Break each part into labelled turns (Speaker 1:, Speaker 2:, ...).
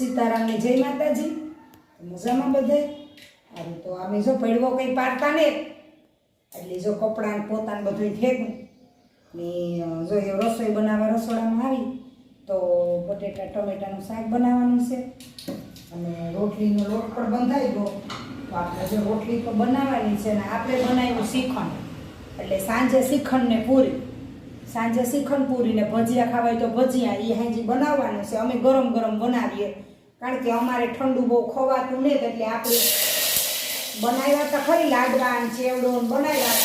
Speaker 1: સીતારામની જય માતાજી. મજામાં બધે? અરે તો અમે જો પડવો કંઈ પાડતા ને, એટલે જો કપડાં પોતાને બધું ફેંકું ને જો એ રસોઈ બનાવવા રસોડામાં આવી, તો બટેટા, ટમેટાનું શાક બનાવવાનું છે. અને રોટલીનો લોટ પણ બંધાઈ ગયો તો આપણે જો રોટલી તો બનાવવાની છે ને, આપણે બનાવ્યું શ્રીખંડ એટલે સાંજે શ્રીખંડ પૂરી. સાંજે શ્રીખંડ પૂરી ને ભજીયા ખાવાય તો ભજીયા એ હાજી બનાવવાનું છે. અમે ગરમ ગરમ બનાવીએ. કારણ કે અમારે ઠંડુ બહુ ખવાતું નહીં એટલે આપણે બનાવ્યા તો ખરી લાડવા ને ચેવડો બનાવ્યા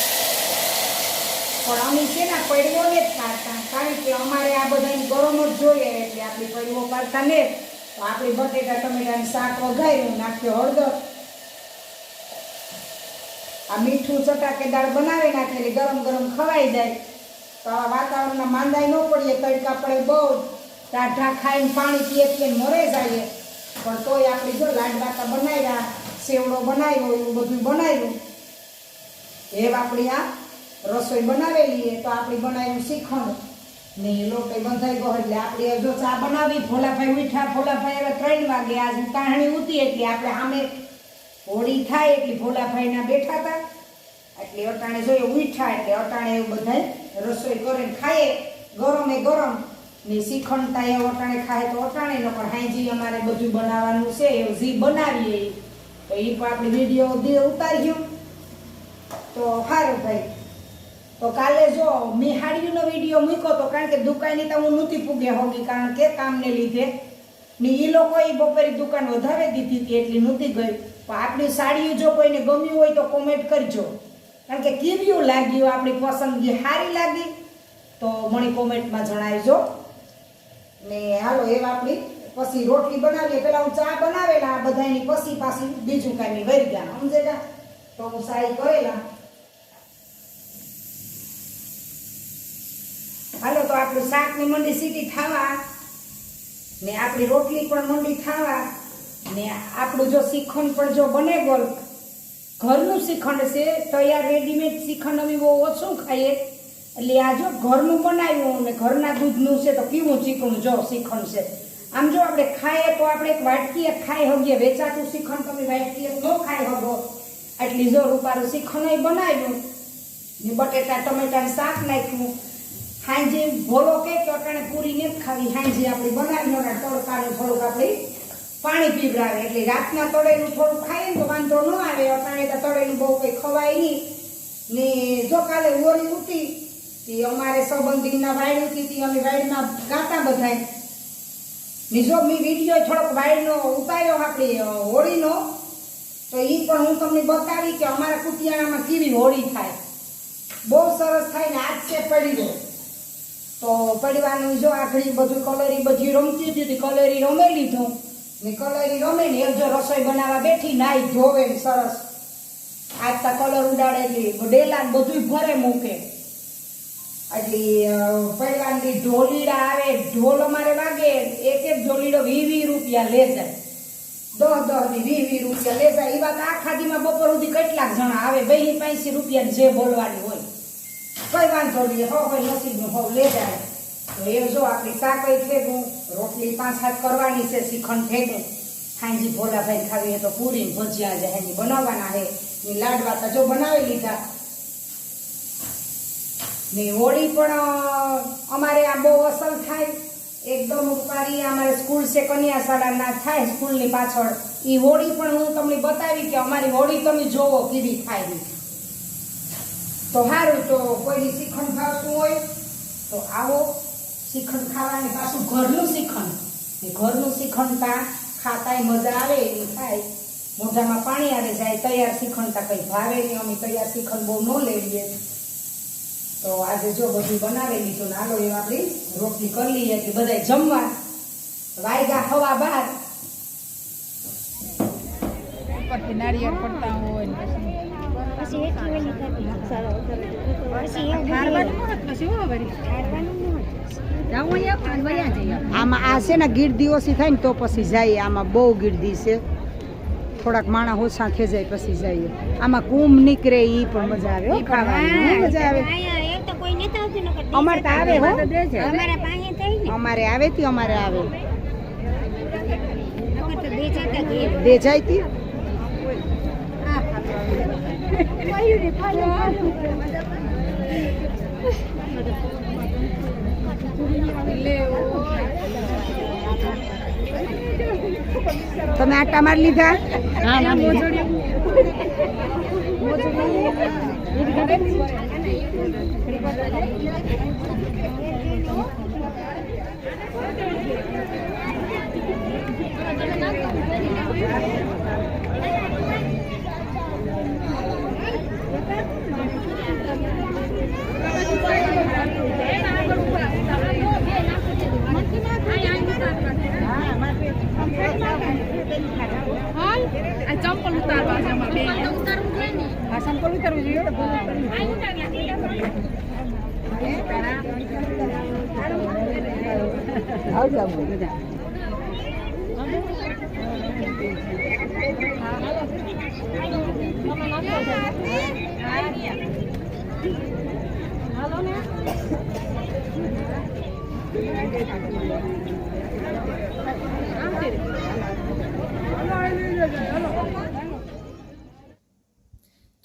Speaker 1: પણ અમે છે ને પડવો ને જ ખાતા કારણ કે અમારે આ બધાને ગરમ જ જોઈએ એટલે આપણે પડવો પાડતા ને તો આપણે બટેટા ટમેટાનું શાક વઘાર્યું, નાખ્યો હળદર. આ મીઠું ચટાકેદાર બનાવી નાખે એટલે ગરમ ગરમ ખવાઈ જાય. તો આ વાતાવરણમાં માંદાઈ ન પડીએ, તડકા પડે બહુ ટાઢા ખાઈને પાણી પીએ પીએ મરે જઈએ. પણ તોય આપણે જો લાડવાતા બનાવ્યા, સેવડો બનાવ્યો, એવું બધું બનાવ્યું. એ આપણી આ રસોઈ બનાવેલી તો આપણી બનાવ્યું શ્રીખંડ ને લોટે બંધાઈ ગયો એટલે આપણે જો ચા બનાવી, ભોલાભાઈ મીઠા, ભોલાભાઈ હવે ત્રણ વાગે આજ કાહણી ઉતી એટલે આપણે આમે હોળી થાય એટલે ભોલાભાઈના બેઠા હતા. એટલે અટાણે જોઈએ મીઠા એટલે અટાણે એવું બધાય રસોઈ કરે ને ખાઈએ, ગરમે ગરમ. ને શ્રીખંડ થાય ઓટાણે ખાય તો અટાણે ન પણ હાઈજી અમારે બધું બનાવવાનું છે એ જી બનાવીએ. તો એ પણ આપણે વીડિયો ધી ઉતારી ગયો તો સારું ભાઈ. તો કાલે જો મેં હાડીનો વીડિયો મૂક્યો તો કારણ કે દુકાનની તો હું નહોતી પૂગે હોગી, કારણ કે કામને લીધે. ને એ લોકો એ બપોરે દુકાન વધારે દીધી હતી, એટલી નહોતી ગઈ. પણ આપણી સાડીઓ જો કોઈને ગમ્યું હોય તો કોમેન્ટ કરજો. કારણ કે કેવ્યું લાગ્યું આપણી પસંદગી? સારી લાગી? તો મને કોમેન્ટમાં જણાવજો. ને હાલો એવા આપણી પછી રોટલી બનાવીએ. પેલા હું ચા બનાવેલા, આ બધાની પછી પાછી બીજું કાંઈ વરી ગયા, સમજેગા? તો હું સારી કરેલા. હાલો, તો આપણું શાકની મંડી સીટી થવા ને આપણી રોટલી પણ મંડી થવા ને આપણું જો શ્રીખંડ પણ જો બને ગોલ ઘરનું શ્રીખંડ છે, તૈયાર રેડીમેડ શ્રીખંડ અમે બહુ ઓછું ખાઈએ. એટલે આ જો ઘરનું બનાવ્યું ને ઘરના દૂધનું છે તો કેવું ચીકણું જો શીખણ છે? આમ જો આપણે ખાઈએ તો આપણે એક વાટકીએ ખાઈ હગીએ વેચાતું શ્રીખંડ તમે વાટકીએ ન ખાઈ હગો. એટલી જો રૂપારું શીખણ બનાવ્યું ને બટેટા ટમેટાનું શાક નાખ્યું. હાંજે ભોલો કે અટાણે પૂરી નથી ખાવી. હાંજે આપણે બનાવી તડકાનું થોડુંક આપણે પાણી પીવડાવે. એટલે રાતના તળેલું થોડુંક ખાઈએ તો વાંધો ન આવે. અટાણે તો તળેલું બહુ કંઈ ખવાય નહીં. ને જો કાલે ઓરી ઉઠી તે અમારે સંબંધીના વાડી હતી અમે વાડીમાં ગાતા બધાય. ને મેં વીડિયો થોડોક વાઇડનો ઉતાર્યો આપણી હોળીનો. તો એ પણ હું તમને બતાવી કે અમારા કુટિયાણામાં કેવી હોળી થાય. બહુ સરસ થાય ને આજ છે પડી ગયો તો પડવાનું જો આખડી બધું કલરી બધી રમતી હતી કલરી રમે લીધું. ને કલરી રમે ને એક જો રસોઈ બનાવવા બેઠી નાઈ ધોવે સરસ. આજ તા કલર ઉડાડેલી ડેલા ને બધું ભરે મૂકે. એટલે પડવાની ઢોલીડા આવે, ઢોલ અમારે વાગે, એક એક ઢોલીડો વી વી રૂપિયા લે જાય. દસ દસ વી વી રૂપિયા લે જાય. એ વાત આ ખાદીમાં બપોર સુધી કેટલાક જણા આવે, બે પાંચસી રૂપિયા જે બોલવાની હોય. કઈ વાંધો નહીં, હો ભાઈ નસીબનું હોવ લે જાય. તો એ જો આપણી શાકઈ ફેંકું રોટલી પાંચ હાથ કરવાની છે શ્રીખંડ ફેંકું ખાંજી ભોલાભાઈ ખાવી તો પૂરી ભજીયા જે હાંજી બનાવવાના છે. ને લાડવા તો જો બનાવી લીધા ને હોળી પણ અમારે આ બહુ અસર થાય. એકદમ ઉપારી અમારે સ્કૂલ છે કન્યા શાળાના થાય સ્કૂલની પાછળ. એ હોળી પણ હું તમને બતાવી કે અમારી હોળી તમે જોવો કેવી થાય તો સારું તો કોઈની શ્રીખંડ ખાવતું હોય, તો આવો. શ્રીખંડ ખાવાની પાછું ઘરનું શ્રીખંડ ઘરનું શિખંડતા ખાતાય મજા આવે એવી થાય. મોઢામાં પાણી આવે જાય, તૈયાર શિખંડતા કંઈ ભાવે નહીં, અમે તૈયાર શ્રીખંડ બહુ ન લેવીએ. તો આજે જો બધું બનાવી લીધું ને હાલો એ આપણી રોટલી કરી લઈએ કે બધા જમવા. વાયગા હવા બહાર
Speaker 2: ઉપરથી નારિયેળ પડતા હોય ને પછી.
Speaker 3: એટલી.
Speaker 1: આમાં આ છે ને ગીરદી ઓછી થાય ને તો પછી જાય આમાં બહુ ગીરદી છે. થોડાક માણા ઓછા ખેંચાય પછી જઈએ. આમાં કુંભ નીકળે એ પણ મજા આવે મજા આવે
Speaker 3: અહીંયા એક તો કોઈ નથી આવતું નકર
Speaker 1: અમારે તો આવે હો.
Speaker 3: અમારા પાસે થઈ ને.
Speaker 1: અમારે આવે થી અમારે આવે.
Speaker 3: બે જાતા ઘેર
Speaker 4: બે જાય તી? તમે આટા માર લીધા?
Speaker 2: આ ચંપલ ઉતારવા છે અમારે બેન. આ ચંપલ ઉતારવું જોઈએ
Speaker 4: આવજા બધા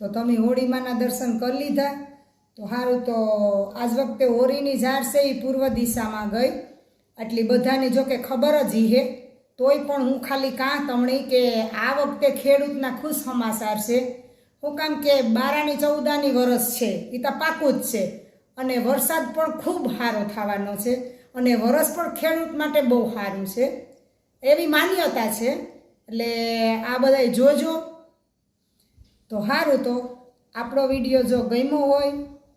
Speaker 1: તો તમે હોળીમાના દર્શન કરી લીધા. તો સારું તો આજ વખતે હોરીની ઝાડ છે એ પૂર્વ દિશામાં ગઈ. એટલી બધાને જો કે ખબર જ હે. તોય પણ હું ખાલી કાં તમણી કે આ વખતે ખેડૂતના ખુશ સમાચાર છે. હું કામ કે બારાની ચૌદાની વરસ છે એ તો પાકું જ છે. અને વરસાદ પણ ખૂબ સારો થવાનો છે અને વરસ પણ ખેડૂત માટે બહુ સારું છે. એવી માન્યતા છે. એટલે આ બધાય જોજો. તો સારું તો આપણો વીડિયો જો ગમ્યો હોય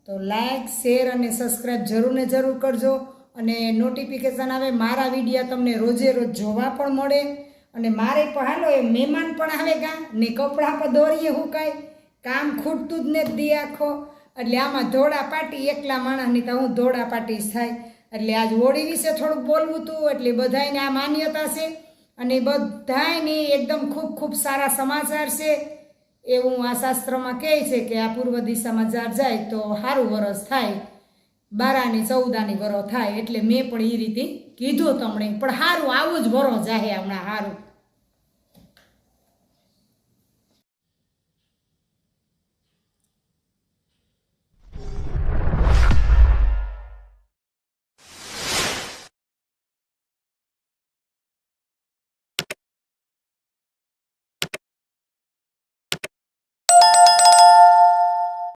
Speaker 1: તો લાઇક શેર અને સબસ્ક્રાઈબ જરૂર ને જરૂર કરજો અને નોટિફિકેશન આવે મારા વિડીયા તમને રોજે રોજ જોવા પણ મળે અને મારે પણ એ મહેમાન પણ આવે કાં ને કપડાં પર દોરીએ હું કાંઈ. કામ ખૂટતું જ નથી દી આખો. એટલે આમાં ધોળા પાટી એકલા માણસની તો હું ધોળા પાટી થાય. એટલે આજ હોળી વિશે થોડુંક બોલવું હતું એટલે બધાયને આ માન્યતા છે અને બધાયની એકદમ ખૂબ ખૂબ સારા સમાચાર છે. એવું આ શાસ્ત્રમાં કહે છે કે આ પૂર્વ દિશામાં જાર જાય તો સારું વરસ થાય. બારાની ચૌદાની વરો થાય. એટલે મેં પણ એ રીતે કીધું તમને. પણ સારું આવું જ વરો જાહે હમણાં સારું